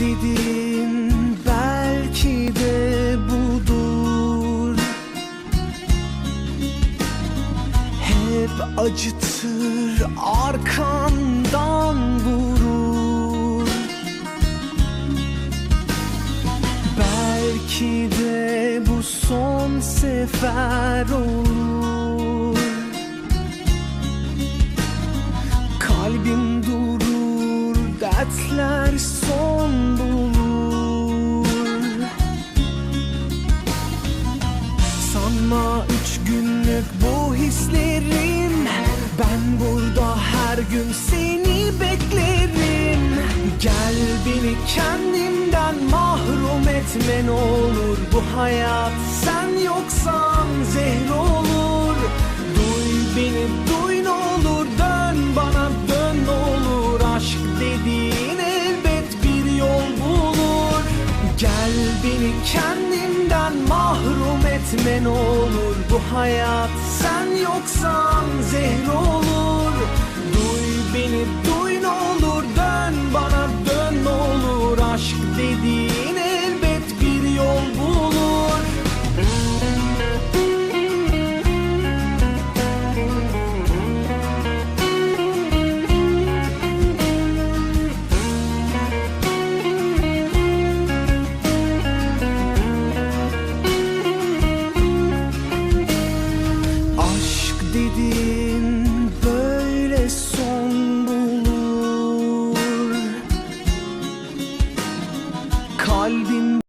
Dedin belki de budur. Hep acıtır arkandan vurur. Belki de bu son sefer olur. Dertler son bulur. Sanma üç günlük bu hislerim Ben burada her gün seni beklerim. Gel beni kendimden mahrum etme ne olur. Bu hayat sen yoksan zehir beni kendimden mahrum etme ne olur Bu hayat. Sen yoksan dedin böyle son bulur. Kalbim